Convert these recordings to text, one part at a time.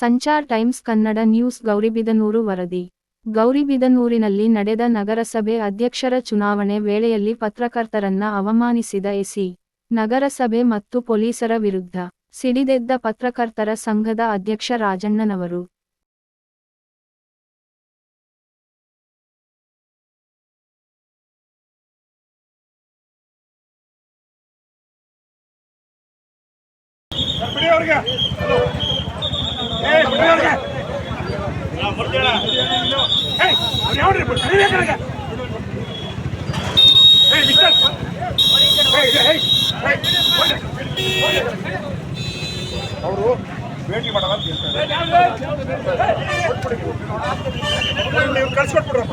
Sanchar times Kannada news Gauribidanur ವರದಿ. ಗೌರಿಬಿದನೂರಿನಲ್ಲಿ ನಡೆದ ನಗರಸಭೆ ಅಧ್ಯಕ್ಷರ ಚುನಾವಣೆ ವೇಳೆಯಲ್ಲಿ ಪತ್ರಕರ್ತರನ್ನ ಅವಮಾನಿಸಿದ ಎಸಿ. ನಗರಸಭೆ ಮತ್ತು ಪೊಲೀಸರ ವಿರುದ್ಧ ಸಿಡಿದೆದ್ದ ಪತ್ರಕರ್ತರ ಸಂಘದ ಅಧ್ಯಕ್ಷ ರಾಜಣ್ಣನವರು. ಅವ್ರಿಗೆ ಏ ಬಿಡಿ ಅವ್ರಿಗೆ ಏಯ್, ಅವ್ರು ಭೇಟಿ ಕೊಟ್ಬಿಡಿ. ನೀವು ಕಳ್ಸ್ಕೊಟ್ಬಿಡ್ರಪ್ಪ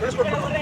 ಕಳ್ಸ್ಕೊಟ್ಬಿಡ್ರಿ.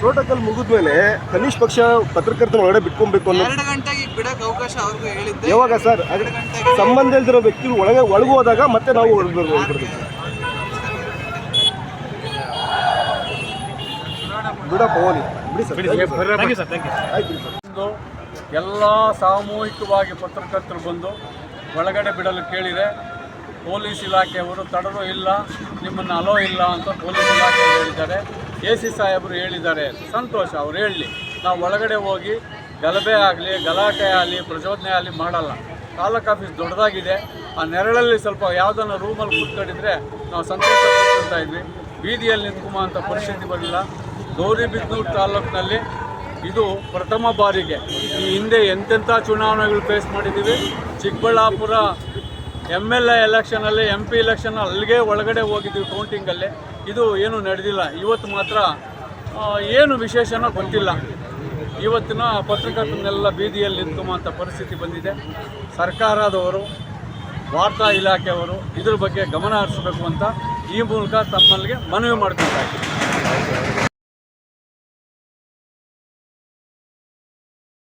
ಪ್ರೋಟೋಕಾಲ್ ಮುಗಿದ್ಮೇಲೆ ಕನಿಷ್ಠ ಪಕ್ಷ ಪತ್ರಕರ್ತರ ಒಳಗಡೆ ಬಿಟ್ಕೊಬೇಕು ಅನ್ನೋ ಎರಡು ಗಂಟೆಗೆ ಬಿಡಕ್ಕೆ ಅವಕಾಶ ಅವ್ರಿಗೂ ಹೇಳಿದ್ದೆ. ಯಾವಾಗ ಸರ್? ಅದು ಎರಡು ಗಂಟೆಗೆ ಸಂಬಂಧ ಇಲ್ದಿರೋ ವ್ಯಕ್ತಿಗಳು ಒಳಗೆ ಒಳಗೆ ಹೋದಾಗ ಮತ್ತೆ ನಾವು ಬಿಡಪ್ಪ ಹೋಗಿ ಬಿಡಿ ಸರ್. ಆಯ್ತು ಬಿಡಿ ಸರ್. ಇಂದು ಎಲ್ಲ ಸಾಮೂಹಿಕವಾಗಿ ಪತ್ರಕರ್ತರು ಬಂದು ಒಳಗಡೆ ಬಿಡಲು ಕೇಳಿದೆ. ಪೊಲೀಸ್ ಇಲಾಖೆಯವರು ತಡರು ಇಲ್ಲ ನಿಮ್ಮನ್ನು ಅಲೋ ಇಲ್ಲ ಅಂತ ಪೊಲೀಸ್ ಇಲಾಖೆಯವರು ಹೇಳಿದ್ದಾರೆ. ಎ ಸಿ ಸಾಹೇಬರು ಹೇಳಿದ್ದಾರೆ, ಸಂತೋಷ, ಅವ್ರು ಹೇಳಲಿ. ನಾವು ಒಳಗಡೆ ಹೋಗಿ ಗಲಭೆ ಆಗಲಿ, ಗಲಾಟೆ ಆಗಲಿ, ಪ್ರಚೋದನೆ ಆಗಲಿ ಮಾಡಲ್ಲ. ತಾಲೂಕು ಆಫೀಸ್ ದೊಡ್ಡದಾಗಿದೆ. ಆ ನೆರಳಲ್ಲಿ ಸ್ವಲ್ಪ ಯಾವುದನ್ನು ರೂಮಲ್ಲಿ ಕೂತ್ಕೊಂಡಿದ್ರೆ ನಾವು ಸಂತೋಷ ಪಡ್ಕೊಳ್ತಾ ಇದ್ವಿ. ಬೀದಿಯಲ್ಲಿ ನಿಂತ್ಕೊಂಬ ಅಂತ ಪರಿಸ್ಥಿತಿ ಬರಲಿಲ್ಲ. ಗೌರಿಬಿದ್ನೂರು ತಾಲೂಕಿನಲ್ಲಿ ಇದು ಪ್ರಥಮ ಬಾರಿಗೆ ಈ ಹಿಂದೆ ಎಂತೆಂಥ ಚುನಾವಣೆಗಳು ಫೇಸ್ ಮಾಡಿದ್ದೀವಿ. Chikkaballapur M L A ಎಲೆಕ್ಷನಲ್ಲಿ M P election ಅಲ್ಲಿಗೆ ಒಳಗಡೆ ಹೋಗಿದ್ದೀವಿ ಕೌಂಟಿಂಗಲ್ಲಿ ಇದು ಏನು ನಡೆದಿಲ್ಲ. ಇವತ್ತು ಮಾತ್ರ ಏನು ವಿಶೇಷನೋ ಗೊತ್ತಿಲ್ಲ. ಇವತ್ತಿನ ಪತ್ರಕರ್ತನೆಲ್ಲ ಬೀದಿಯಲ್ಲಿ ನಿಂತ್ಕೊಂಬಂಥ ಪರಿಸ್ಥಿತಿ ಬಂದಿದೆ. ಸರ್ಕಾರದವರು, ವಾರ್ತಾ ಇಲಾಖೆಯವರು ಇದ್ರ ಬಗ್ಗೆ ಗಮನ ಹರಿಸಬೇಕು ಅಂತ ಈ ಮೂಲಕ ತಮ್ಮಲ್ಲಿಗೆ ಮನವಿ ಮಾಡ್ಕೊಳ್ತಾ